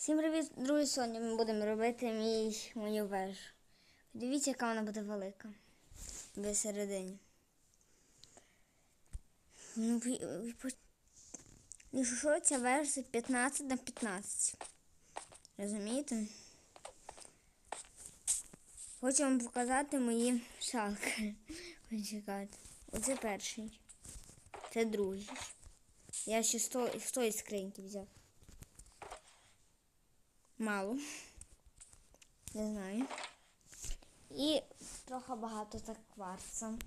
Всім привіт, друзі! Сьогодні ми будемо робити мій, мою вежу. Дивіться, яка вона буде велика. В середині. Ну, по- ну, що ця вежа 15 на 15. Розумієте? Хочу вам показати мої шалки. Почекайте. Оце перший. Це другий. Я ще з тої скриньки взяв. Мало. Не знаю. І трохи багато так кварца.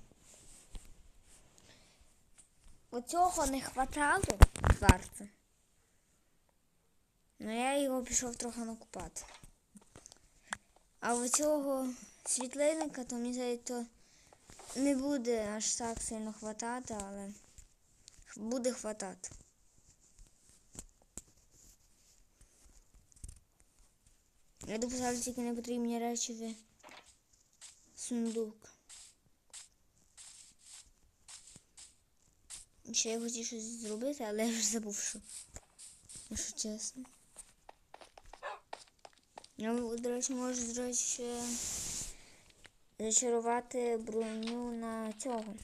Оцього не хватало кварца. Ну я його пішов трохи накупати. А оцього світлинника, то мені здається, не буде аж так сильно хватати, але буде хватати. Я дописав тільки непотрібні речі в сундук. Ще я хотів щось зробити, але я вже забув, що. Якщо чесно. Я, до речі, можу, речі, ще зачарувати броню на цього.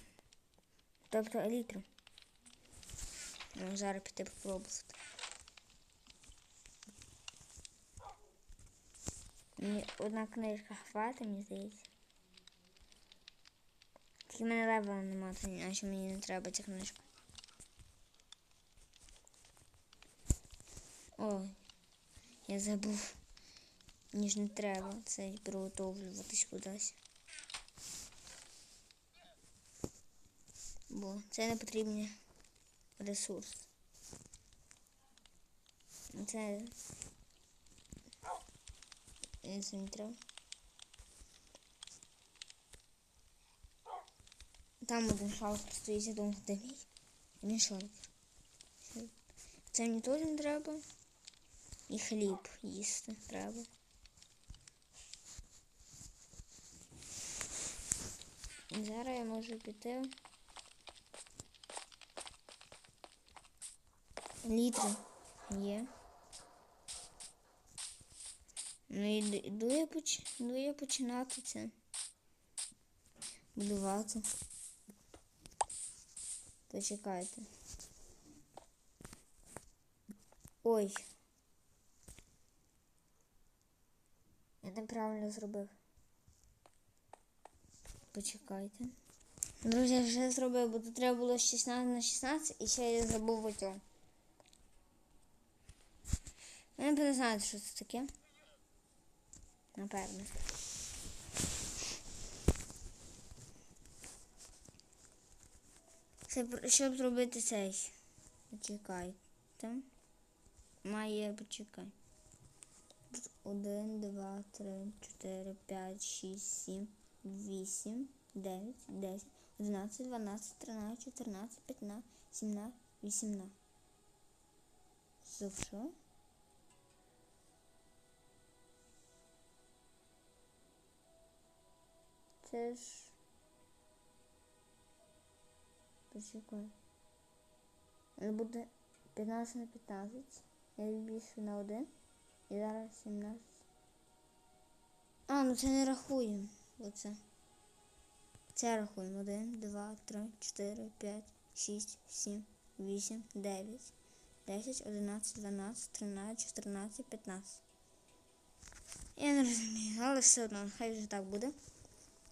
Тобто елітру. Ну, зараз піти попробувати. Мені одна книжка хватить, мені здається. Тільки в мене левела нема, то іначе мені не треба ця книжка. Ой, я забув. Мені ж не треба це приготовлюватись кудись. Бо це не потрібний ресурс. Це Е, це не треба. Там один шалкер стоїть, я думаю, де мій. Він шалкер. Це мені теж не треба. І хліб їсти треба. І зараз я можу піти. Літри є. Ну і йду я, поч... йду я починати це. Будувати. Почекайте. Ой. Я неправильно зробив. Почекайте. Друзі, я вже зробив, бо тут треба було 16 на 16 і ще я забув оцього. Ви не знаєте, що це таке. Напевно. Це щоб зробити цей. Почекайте. Має почекай. Один, два, три, чотири, п'ять, шість, сім, вісім, дев'ять, десять, одинадцять, дванадцять, тринадцять, чотирнадцять, п'ятнадцять, сімнадцять, вісімнадцять. Стоп, що? Це ж. Почекай. Але буде 15 на 15. Я більше на 1. І зараз 17. А, ну це не рахуємо. Оце. Це рахуємо. 1, 2, 3, 4, 5, 6, 7, 8, 9, 10, 11, 12, 13, 14, 15. Я не розумію, але все одно, хай вже так буде.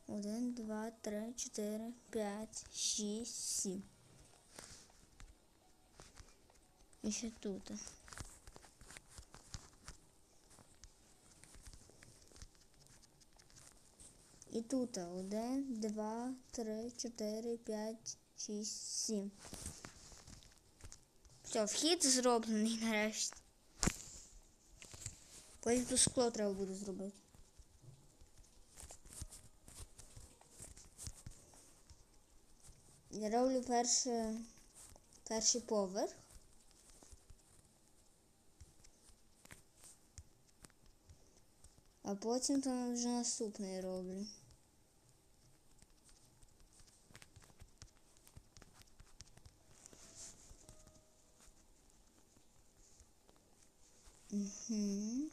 Один, два, три, чотири, п'ять, шість, сім. І ще тут. І тут один, два, три, чотири, п'ять, шість, сім. Все, вхід зроблений нарешті. Потім тут скло треба буде зробити. Я роблю перше, перший поверх. А потім там вже наступний роблю. Угу.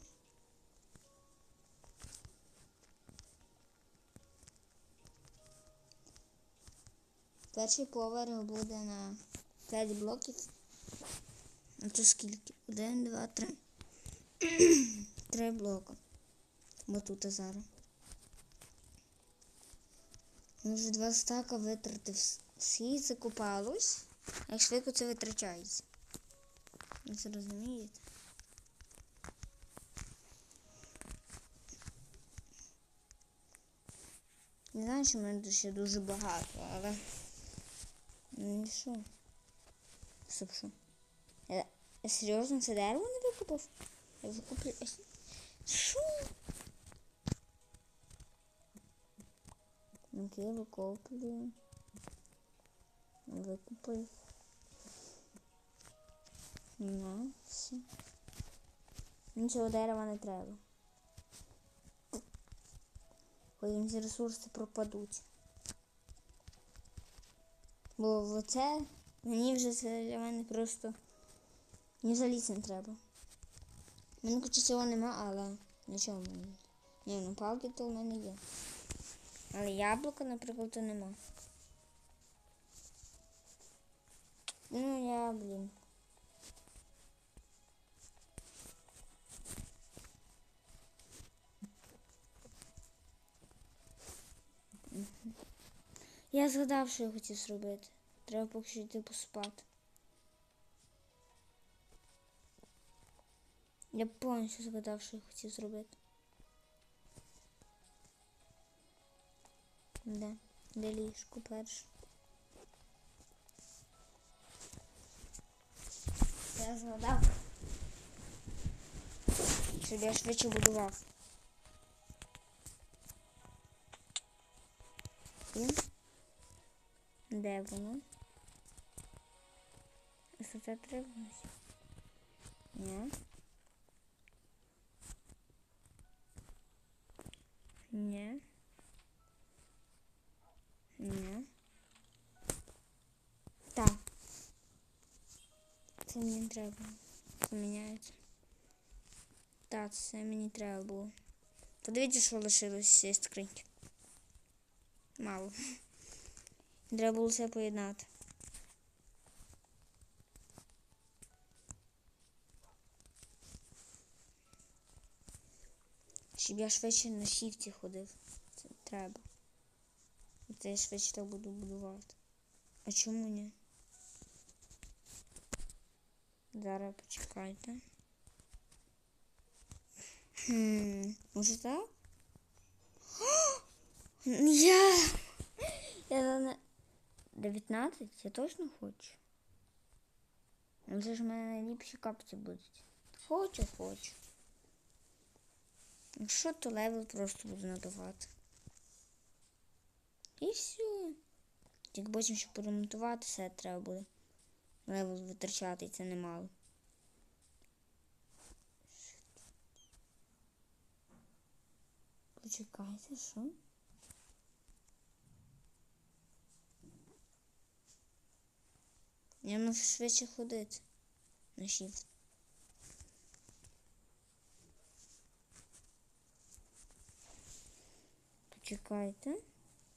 Перший поверх буде на 5 блоків. А це скільки? Один, два, три. Три блока. Бо тут зараз. Вже два стака витратив. с- Скільки це купалось, як швидко це витрачається. Ви це розумієте? Не знаю, що в мене тут ще дуже багато, але. Ну що? Стоп, що? Я, я серйозно це не викупав? Я викуплю. Що? Окей, викуплю. Викупив. На, все. Нічого дерева не треба. Потім ці ресурси пропадуть. Бо це мені вже це для мене просто ні взагалі це не треба. У мене куча цього нема, але нічого в мене. Ні, ну палки то в мене є. Але яблука, наприклад, то нема. Ну я, блін. Я згадав, що я хотів зробити. Треба поки що йти поспати. Я повністю згадав, що я хотів зробити. Де? Де ліжко перше? Я згадав. Щоб я швидше будував. І? Де воно? Що це треба? Ні. Ні. Ні. Так. Це мені не треба. Поміняється. Так, це мені треба було. Подивіться, що лишилось з цієї скриньки. Мало. Треба було все поєднати. Щоб я швидше на шіфті ходив. Це треба. Це я швидше так буду будувати. А чому ні? Зараз почекайте. Хм, може так? Я. Я не... 19? Я точно хочу. Ну це ж в мене найліпші капці будуть. Хочу, хочу. Якщо то левел просто буду надавати. І все. Тільки потім, щоб поремонтувати, все треба буде. Левел витрачати, і це немало. Почекайте, що? Я можу швидше ходити на shift. Почекайте.